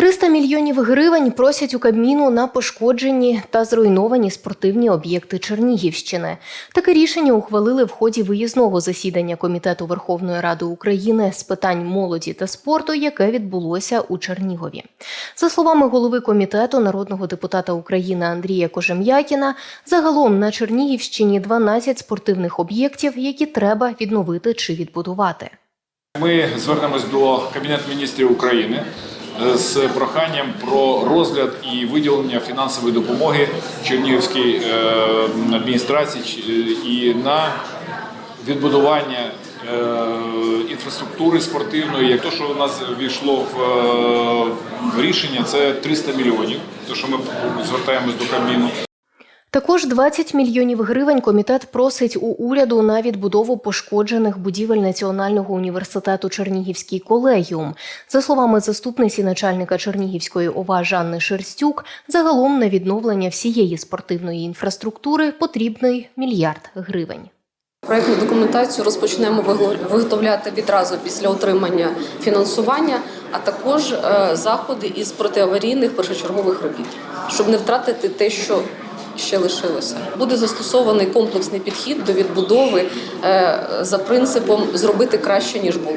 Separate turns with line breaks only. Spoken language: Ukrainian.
300 мільйонів гривень просять у Кабміну на пошкоджені та зруйновані спортивні об'єкти Чернігівщини. Таке рішення ухвалили в ході виїзного засідання Комітету Верховної Ради України з питань молоді та спорту, яке відбулося у Чернігові. За словами голови комітету, народного депутата України Андрія Кожем'якіна, загалом на Чернігівщині 12 спортивних об'єктів, які треба відновити чи відбудувати.
Ми звернемось до Кабінету міністрів України з проханням про розгляд і виділення фінансової допомоги Чернігівській е, адміністрації і на відбудування е, інфраструктури спортивної. Як то, що у нас війшло е, в рішення, це 300 мільйонів. То, що ми звертаємось до Кабміну.
Також 20 мільйонів гривень комітет просить у уряду на відбудову пошкоджених будівель Національного університету Чернігівський колегіум. За словами заступниці начальника Чернігівської ОВА Жанни Шерстюк, загалом на відновлення всієї спортивної інфраструктури потрібний мільярд гривень.
Проектну документацію розпочнемо виготовляти відразу після отримання фінансування, а також е, заходи із протиаварійних першочергових робіт, щоб не втратити те, що ще лишилося. Буде застосований комплексний підхід до відбудови е, за принципом зробити краще ніж було.